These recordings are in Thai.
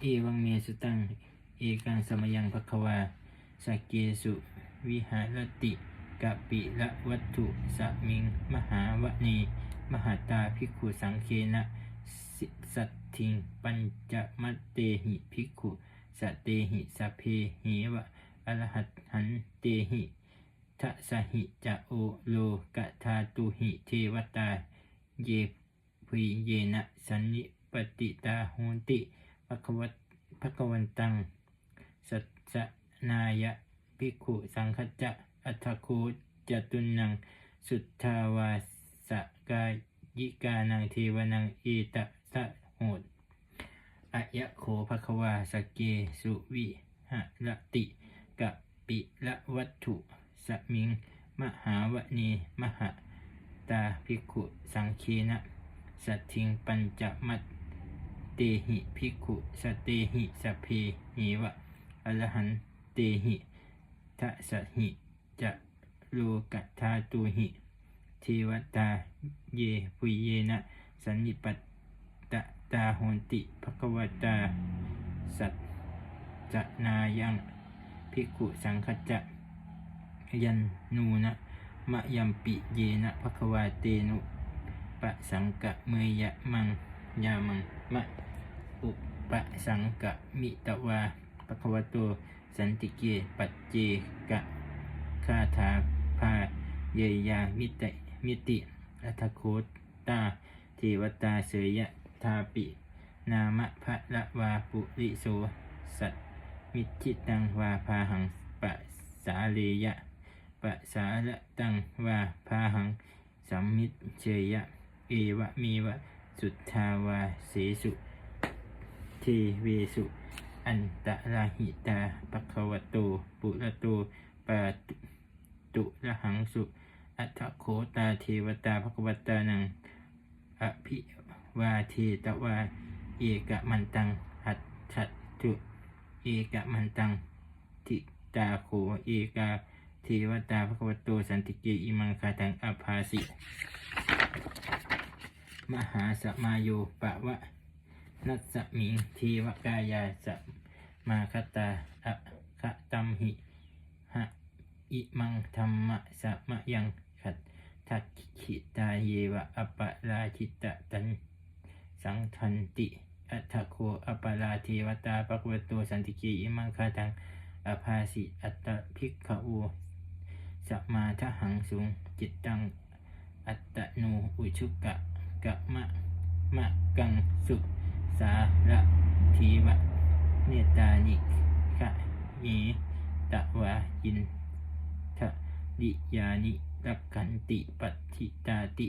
เอวังเมสุตัง เอกังสมยังภควาสเกสุวิหารติกะปิละวัตถุสมิง มหาวะเนมหาตาภิกขุสังเคนะสิสัตถิง ปัญจมัตเตหิภิกขุสเตหิสเพเหวะอรหัตหันเตหิทะสหิจะโอโลกะทาตุหิเทวตา เยพุยเยนะสันนิ ปติตาโหนติภควตภควันตัง สัจนายะภิกขุสังคจะอัฏฐโคจตุนัง สุทธาวาสกายิกานังเทวนังเอตะสะโหดอะยะโขภควาสเกสุวิหะระติกะปิละวัตถุสมิง มหาวะเนมหาตาภิกขุสังเคนะสัตถิงปัญจมัต เตหิภิกขุสเตหิสพเพหิวะอรหันเตหิทะสหิจะโลกัตถาตุหิเทวตาเยปุเยนะสันนิปัตตะตาโหติภควตาสัจจนายังภิกขุสังคจะยันนูนะมะยัมปิเยนะภควาเตนุปะสังกะเมยะมังยามัง มะอุปสังกมิตวาภควโตสันติเกปัจเจกะคาถาภาเยยามิตมิติอัตโคตาเทวตาเสยยะทาปิ นามะพะละวาปุริโสสัตมิจิตังวาพาหังปะสาเลยะปะสาละตังวาพาหังสัมมิเชยะ เอวะมีวะ สุทธาวาเสสุเทเวสุอันตะราหิตาปะคะวะโตปุระโตปาตุตุระหังสุอัฏฐโคตาเทวตาภควตานังอภิวาเทตวา เอกมันตังหัตถัตถุเอกมันตังทิตาโขเอกาเทวตาภควโตสันติเกอิมังคาตังอภาสิ มหาสมาโยปะวะนัสมิงเทวกายาสมาคตาอะคะตัมหิหะอิมังธรรมะสมะยังขัดทักขิตาเยวะอปะราชิตะตันสังทันติอัฏฐโคอปาราเทวตาปะกวโตสันติเกอิมังคาตังอภาสิอัตตภิกขโอสมาทหังสุงจิตตังอัตโนอุชุกะ กะมะมะกังสุสาระทีวะเนตานิคะเยตะวายินทะดิยานิรักขันติปัติตาติ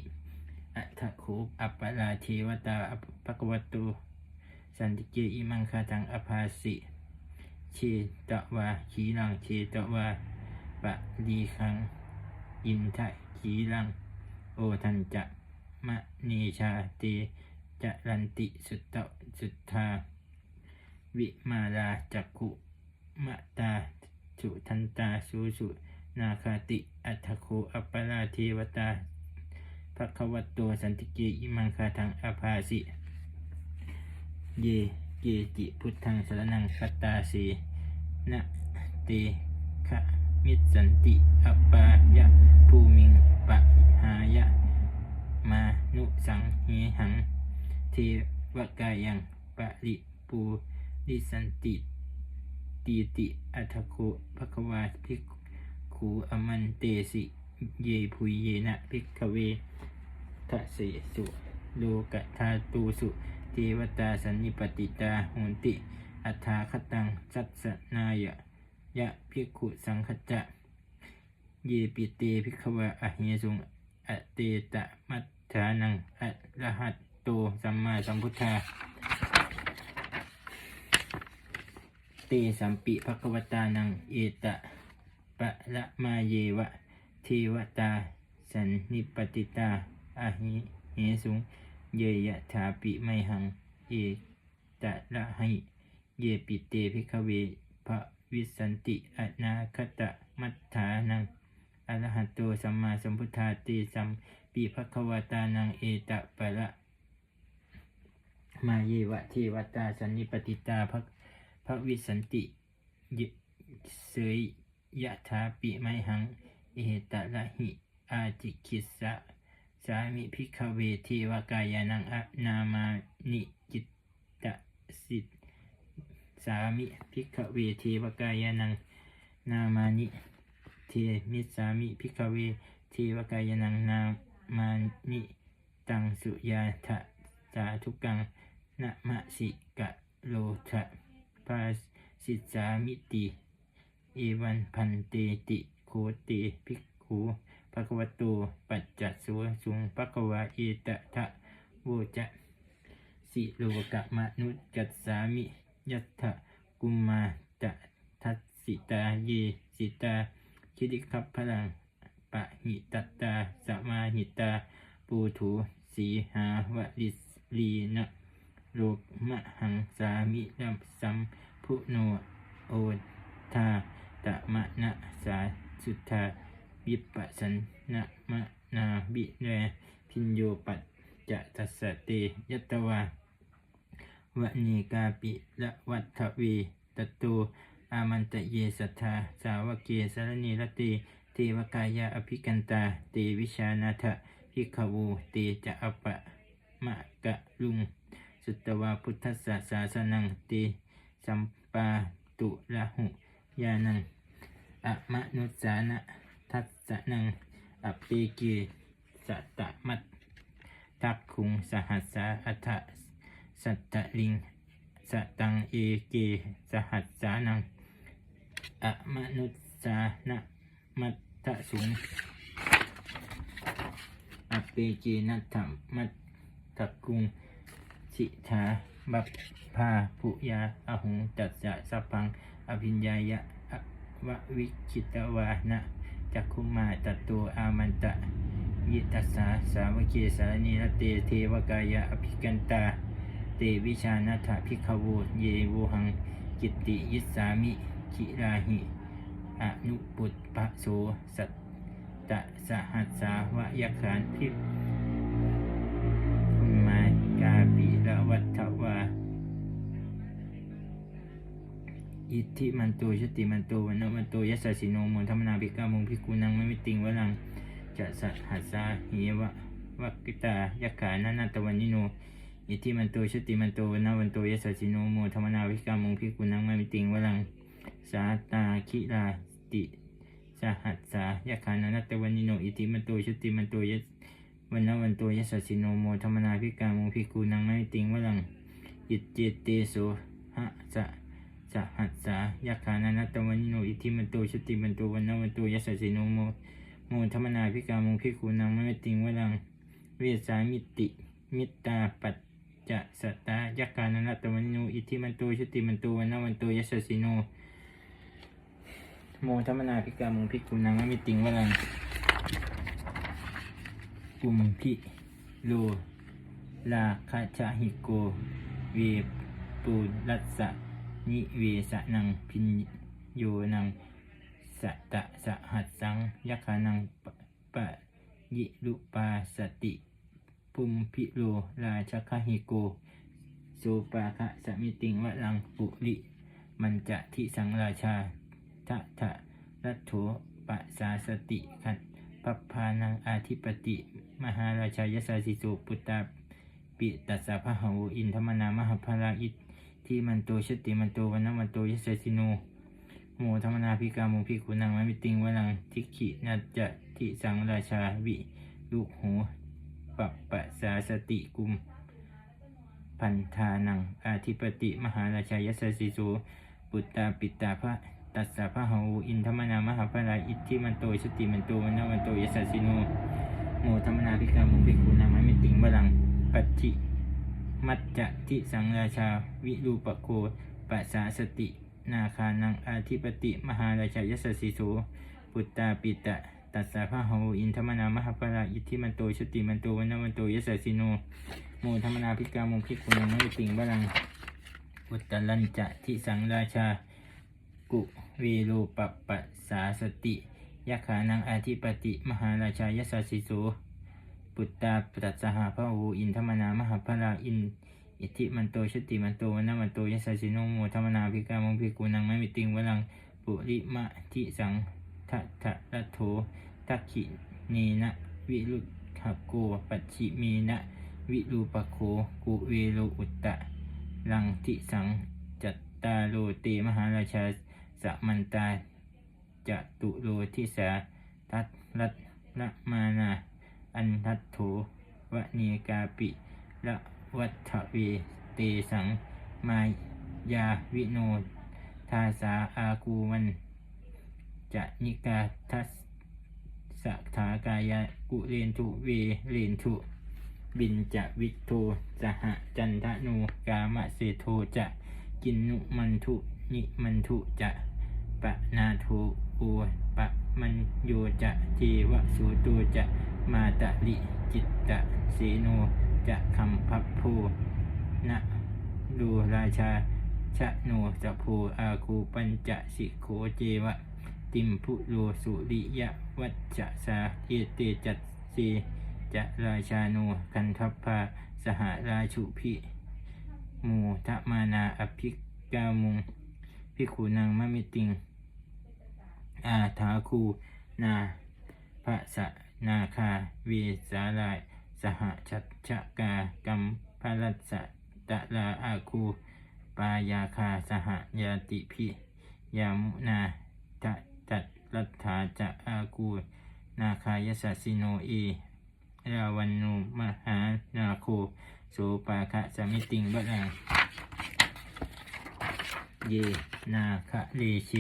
อัฏฐโคอัปปราเทวตาอภะคะวะโตสันติเกอิมังคาตังอภาสิเชตวาขีรังเชตวาปะดีคัง อินทะขีรัง โอทันจะ มะเนชาเตจรันติสุตตสุทธา วิมาราจักขุมะตาสุทันตาสุสุนาคาติ อัฏฐโคอัปปราเทวตาภะคะวะโตสันติเกอิมังคาทังอภาสิ เย เกจิพุทธังสรนังคตาสีนะเตคะมิสันติอัปปายะภูมิงปะหายะ มานุสังเฮหัง เทวกายังปะริปูริสันติตีติอัทโคภคะวาภิกขุอมันเตสิ เยพุยเยนะภิกขเวทะเสสุโลกธาตูสุเทวตาสันนิปติตาโหนติ อัฏฐาคตังสัตสนายะยะภิกขุสังคจะ เยปิเตภิกขวะอเหสุง อเตตะมัฏฐานังอะระหัตโตสัมมาสัมพุทธาเตสัมปิภควตานังเอตะปะละมาเยวะเทวตา สันนิปติตาอาหิเหสุง เยยะถาปิไมหัง เอตะละใหิเยปิเตภิกขเวภะวิสันติอนาคตะมัฏฐานัง อรหัตโตสัมมาสัมพุทธาเตสัมปิภควตานังเอตะปะละมาเยวะเทวตาสันนิปติตาภพระวิสันติยเสยยะถาปิไมหัง เอตระหิ อาจิคิสสะสามิพิกเวเทวกายานังอะนามานิจิตตสิทสามิพิกเวเทวกายานังนามานิ เทมิสามิพิกเว เทวกายานังนามานิตังสุยาทะสาธุกังนะมะสิกะโลทะปาสิสามิติ เอวันพันเตติโคเตภิกขุภะควะโตปัจจัสวสุงภะควะเอตทะโวจะสิโลกะมนุจจัสสามิยัตถะกุมมาตะทัสสิตาเยสิตา คิดิคัพพลังปะหิตตาสมาหิตา ปูถูสีหาวะลิสลีนะโลกมะหังสามิดัมสัมพุโนโอทาตะมะนะสาสุทธาวิปัสสนะมะนาบิเนพินโยปัจจะทัสเตยตวาวะนีกาปิละวัฏเวตโต อามันตะเยสัทธา สาวกเกสารณีรตเตเทวกายาอภิกันตา เตวิชานาทะพิกขวูเตจะอปะมะกะลุง สุตวาพุทธสสาสนังเตสัมปาตุละหุยานังอะมะนุสานะทัสสนังอปเปเกสัตะมัตทักคุงสหัสสาอัฏสัตตะลิงสตังเอเกสหัสสานัง อะมนุสานะมัตตสุงอปเปเกนัตถมัตทักคุงสิทาบัพพาปุยาอหุงตัสสะสัพพัง อภิญญายะอะวะวิชิตวานะจักคุมาตัตโตอามันตะยิตัสสาสาวกเกสารณีรเตเทวกายะอภิกันตา เตวิชานัถพิกขโวเยโวหังกิตติยิสสามิ คิราหิอนุปุตปะโสสัตตะสหัสสาวะยขานพิพุมากาปิละวัฏวา อิทธิมันโตชติมันโตวันนวันโตยัสสิโนโมธรรมนาภิกามุงภิกุนังไม่มิติงวลังจะสัทหัสสาเหวะวักกิตายักขานานาตวันนิโนอิทธิมันโตชติมันโตวันนวันโตยัสสิโนโมธรรมนาภิกามุงภิกุนังไม่มิติงวลัง สาตาคิราติสหัสสายักขานานาตวันนิโนอิทธิมันโตชติมันโตยัสวันนวันโตยัสสะสิโนโมธรรมนาภิกามุงภิกขุนังไม่ติงวลังอิจเจเตโสหะสะสหัสสายักขานานัตตวันนิโนอิทธิมันโตชติมันโตวันนวันโตยัสสะสิโนโมโมธรรมนาพิกามุงพิคูนังไมะเมติงวลังเวสามิติมิตาปัจจะสตายักขานานัตตวันนิโนอิทธิมันโตชติมันโตวันนวันโตยัสสะสิโน โมธรรมนาพิกามุงพิคูนังไมะเมติงวลังกุมพิโลลาคาชาหิโก เวปูรัสสะนิเวสะนังพินโยนังสะตะสะหัสสังยักขานังปะปะยิลุปาสติปุมพิโลราชคหิโกโสปาคะสมิติงวะลังปุริมันจะทิสังราชาะทะรัตโถปะสาสติขัดปัปพานังอาธิปติ มหาราชายสาสิโสปุตตาปิตัสสะพะหวอินทมนามหาภราอิตที่มันโตชติมันโตวันนมันโตยสสสิโนโมธรรมนาพิกามุพิกุนังมะมิติงวลังทิขินาจะทิสังราชาวิลูกหูปัปปะสาสติกุม พันธานังอาธิปติมหาราชายสสสิโสปุตตาปิตาพระ ตัสสะพะหวอินทมนามหาภราอิทที่มันโตชติมันโตวันนมันโตยสสสิโนโมธรรมนาพิกามุพิกุนังมะมิติงวลังปัจจิมัจจะทิสังราชาวิรูปโคปัสสาสตินาคานังอาธิปติมหาราชายสสสิโสปุตตาปิตะตัสสะพะหวอินทมนามหาปราอิทธิมันโตชติมันโตวันนวันโตยสสสิโนโมธรรมนาภิกามุขิคุณังไม่ติงวลังปุตตลันจะทิสังราชากุ วโรปปัสสาสติยักขานังอาธิปติ มหาราชายสสสิโสปุตตาปรัสสหพระโออินทมนามหาพราอิน อิทิมันโตชติมันโตวันมันโตยัสสิโนโมธรรมนาภิกามงภิกขุนังไม่มีติงวลังปุริมะทิสังทัตถะระโถทักขิเนนะวิรุตขโกปัจฉิเมนะวิรูปโคกุเวโลอุตตะลังทิสังจัตตาโลเตมหาราชา สมันตาจะตุโลทิสาทัตรัตละมานา อันทัตโถวเนกาปิละวัฏเวเตสัง มายาวิโนทาสาอากูวันจะนิกาทัสสะถากายะกุเรนทุเวเรนทุบินจะวิโทสหจันทนูกามะเสโทจะกินนุมันทุนิมันทุจะ ปะนาโทโอปะมันโยจะเทวสูตูจะมาตะลิจิตตะเสโนจะคำพับโพนะดูราชาชะโนจะโพอาคูปัญจะสิโขเจวะ ติมพุโลสุริยวัจจะสาเอเตจัตเสจะราชาโนกันทัพพาสหราชุพิมูทะมานาอภิกามุงพิขุนางมะมิติง อาทาคูนาพระสะนาคาเวสาลายสหชัชชะกากัมพลัสตะลาอาคูปายาคาสหยาติพิยามุนาตะตัดรัฐาจะอาคูนาคายสสสิโนเอราวันโนมหานาโคโสปาคะสมิติงบะลังเยนาคะเลเช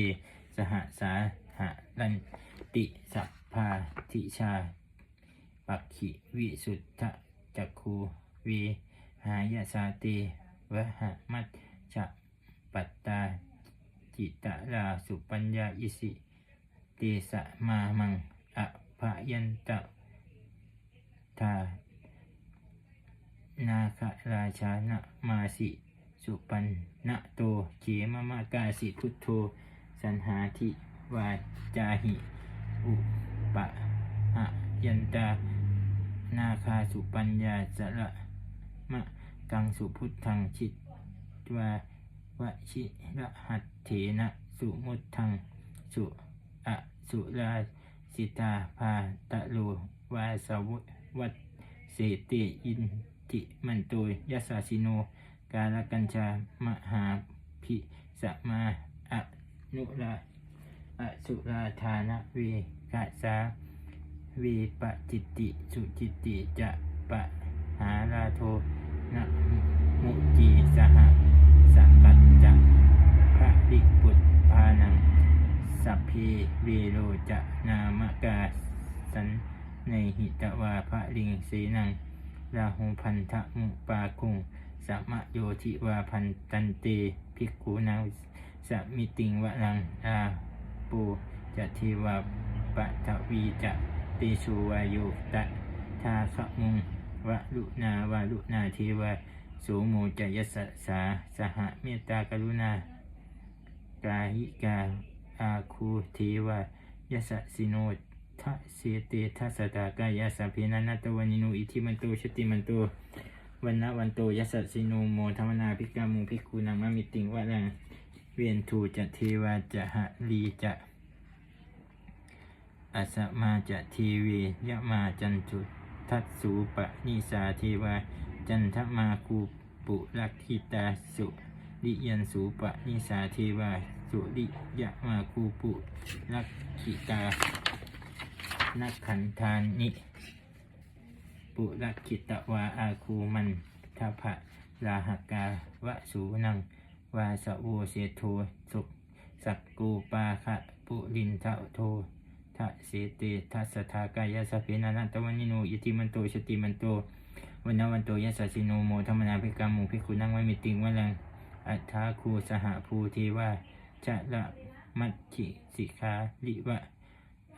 สหสา หะลันติสัพพาทิชาปักขิวิสุทธจักคูเวหายาสาเตวะหะมัจจะปัตตาจิตตะลาสุปัญญาอิสิเตสะมามังอะภะยันตะทานาคราชานะมาสิสุปันนะโตเขมมากาสิพุทโธสันหาทิ วาจาหิ อุปะหะยันตา นาคาสุปัญญาสระมะกังสุพุทธังชิตวาวชิระหัตเถนะสุมุตทังสุอะสุราสิตาภาตะโลวาสวุวัตเสเตอินติมันโตยัสสาสิโน กาลกัญชามหาพิสมาอนุรา อสุราธานะเวกาสาเวปจิตติสุจิตติจะปะหาราโทนะมุจีสหสังกัจจะพระดิปุตพานังสัพเพเวโรจะนามกาสันในหิตวาพระลิงเสนังราหูพันธมุปาคุงสัมมโยธิวาพันตันเตภิกขุนาสมิติงวะลังอา ปูจะเทวาปะทวีจะเตชูวายุตะทาขมุงวะลุนาวาลุนาเทวาสูโมจะยสสาสหเมตตากรุณากาหิกาอาคูเทวายสสิโนทะเสเตทัสตากายาสพเพนันตวานิโนอิทิมันโตชติมันโตวันนะวันโตยัสสิโนโมธรรมนาภิกามุภิกขุนังมะมิติงวะรัง วียนถูจะเทวาจะหะลีจะอัสมาจะเทเวยะมาจันทุทัตสูปะนิสาเทวา จันทมาคูปุรักขิตาสุริยันสูปะนิสาเทวา สุริยะมาคูปุรักขิตา นักขันธานิ ปุรคิตวาอาคูมันทภะลาหกาวะสูนัง วาสะโวเสโทสุสักกูปาคะปุรินทะโททะเสเตทัสทากายสพเพนันตวันิโนอิติมันโตชติมันโตวันนวันโตยัสสะสิโนโมธรรมนาภิกามุภิกขุนังไว้มิติงวะลังอัฏฐาคูสหภูเทวาจะละมัจิสิกาลิวะ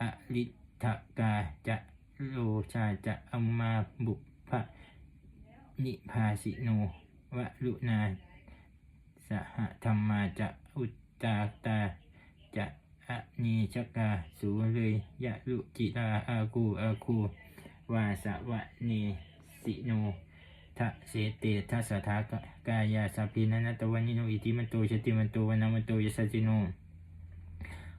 อลิทกาจะโลชาจะอมมาบุพะนิพาสิโนวะลุนา สหธรรมาจะอุตตาตาจะอะนีชกาสูเลยยะลุจิราอากูอาคูวาสวะเนสิโนทะเสเตทัสทากกายาสพินันตวันิโนอิติมันโตชติมันโตวันามันโตยสสจิโน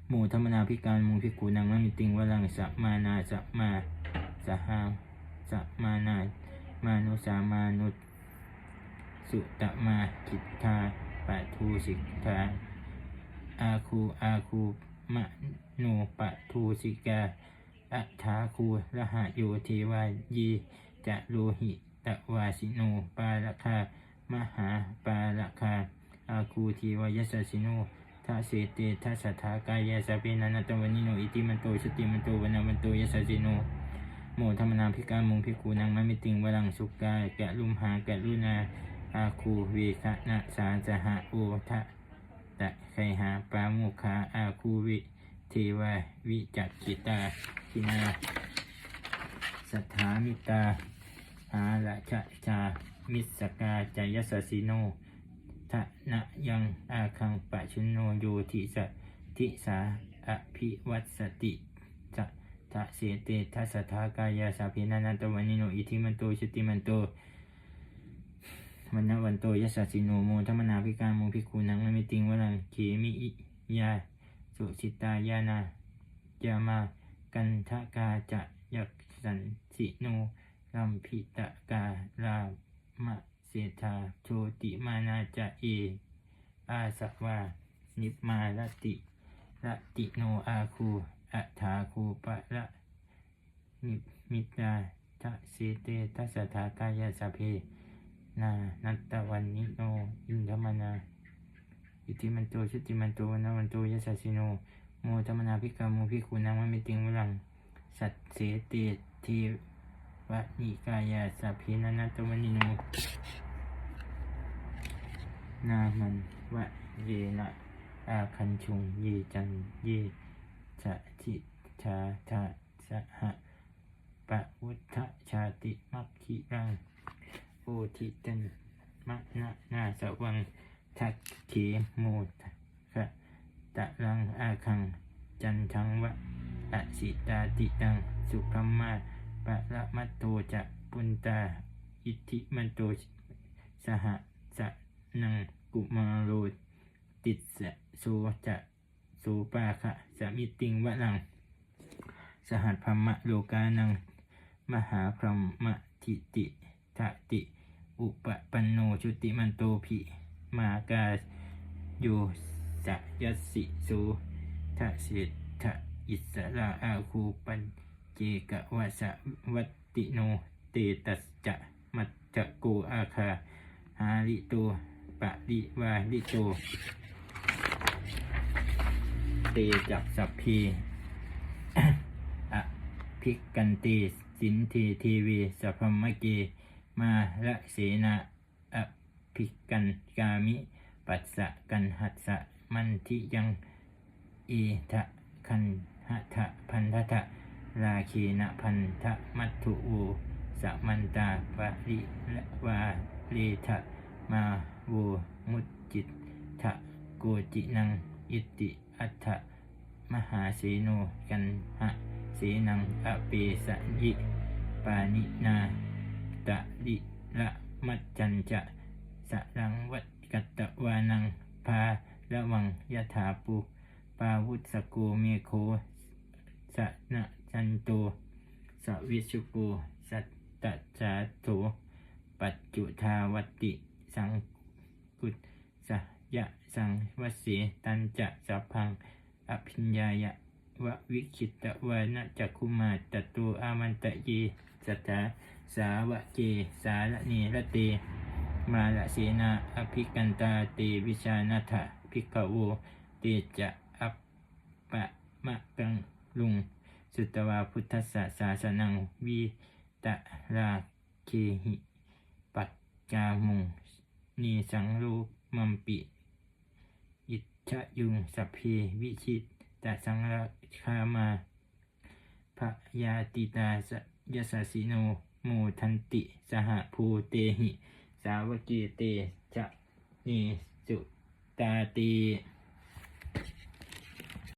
หมู่ธรรมนาพิการมูพิกูนังมะมิติงวลังสัมมานาสัมมาสหาสัมมานามานุสามานุสุตมากิทธา ปะทูสิกธาอาคูอาคูมะโนปะทูสิกาอัฏฐาคูรหะโยเทวายีจะโลหิตวาสิโนปาลคามหาปาลคาอาคูทีวายสสสิโนทาเสเตทัสสะทากายาสเปนันตวันิโนอิติมันโตสติมันโตวันามันโตยสสสิโนโมธรรมนาพิการมุงพิกูนางมะมิติงวลังสุกายแกะลุมหาแกะลุนา อาคูเวคะนะสาจหะโอทะตะไคหาปาโมคาอาคูวิเทวาวิจักขิตาคินาสัทธามิตา หาละชะชา มิสกาจายสสิโนทะนะยังอาคังปะชุนโนโยทิสทิสาอภิวัตสติจะทะเสเตทัสทากายาสาพินานันตวันนิโนอิทิมันโตชติมันโต วันนวันโตยัสสะสิโนโมธรรมนาภิการโมภิกขุนังมะมิติงวลังเขมิอิยาสุสิตายานาจามากันทกาจะยักสันสิโนลัมพิตะกาลามะเศรษฐาโชติมานาจะเอ อาสวานิมาลติละติโนอาคูอัฏฐาคูปะละนิมิตาทะเสเตทัสสะทากายาสพเพ นานัตตวันนิโนอินทมนาอิติมันโตชุติมันโตวันาวันโตยัสสสิโนโมธรรมนาภิกาโมภิกขุนังมะมิติงวลัง สัตเสเตเทวะนิกายาสัพเพนันตวันนิโนนามันวะเยนะอาคันชุงเยจันเยจะทิชาทาสหะปะวุฒชาติมัคคิรัง โอทิตันมะนะนาสวังทักเขโมทะตะรังอาคัง จันทังวะอสิตาติตัง สุพมมาปะละมัตโตจะปุนตา อิทธิมันโตสหสะนังกุมาโรติดสะโสจะโสปาคะสมิติงวะลัง สหัสพมะโลกานัง มหาพรหมทิติทะติ อุปปันโนชุติมันโตภิมากาโยสะยัสสิโสทะเสทะอิสระอาคูปันเจกะวะสะวัตติโนเตตัสจะมัจจโกอาคาหาลิโตปะริวาลิโต เตจักสัพพีอะภิกกันติสินเทเทวีสัพพมเก มาละเสนาอภิกันกามิ ปัสสะกันหัสสะมันทิยังเอทะคันหะทะพันธะทะราเคนะพันธะมัตถุโอสะมันตาปะริละวาเลทะมาโวมุจจิตทะโกจินังอิติอัฏฐมหาเสโนกันหะเสนังอเปสยิปานินา ตะลิละมัจจันจะสะรังวัดกัตตวานังพาระวังยะถาปุปาวุตสโกเมโคสะนะจันโตสวิชุโกสัตตจาโตปัจจุทาวติสังกุตสยะสังวสีตันจะสัพพังอภิญญายะวะวิคิตะวานะจักคุมาตตูอามันตะเยสัทธา สาวะเจ สาละเนระเต มาละเสนา อภิกันตาเตวิชานัทะภิกขโว เตจะอัปปะมะกังลุง สุตวาพุทธสสาสนังวีตะราเคหิ ปัจจามุงนีสังรูมัมปิ อิจฉยุงสัพเพวิชิตตสังรคามาพะยาติตาสยสสิโน โมทันติ สหภูเตหิ สาวกีเตจะนิสุตาตี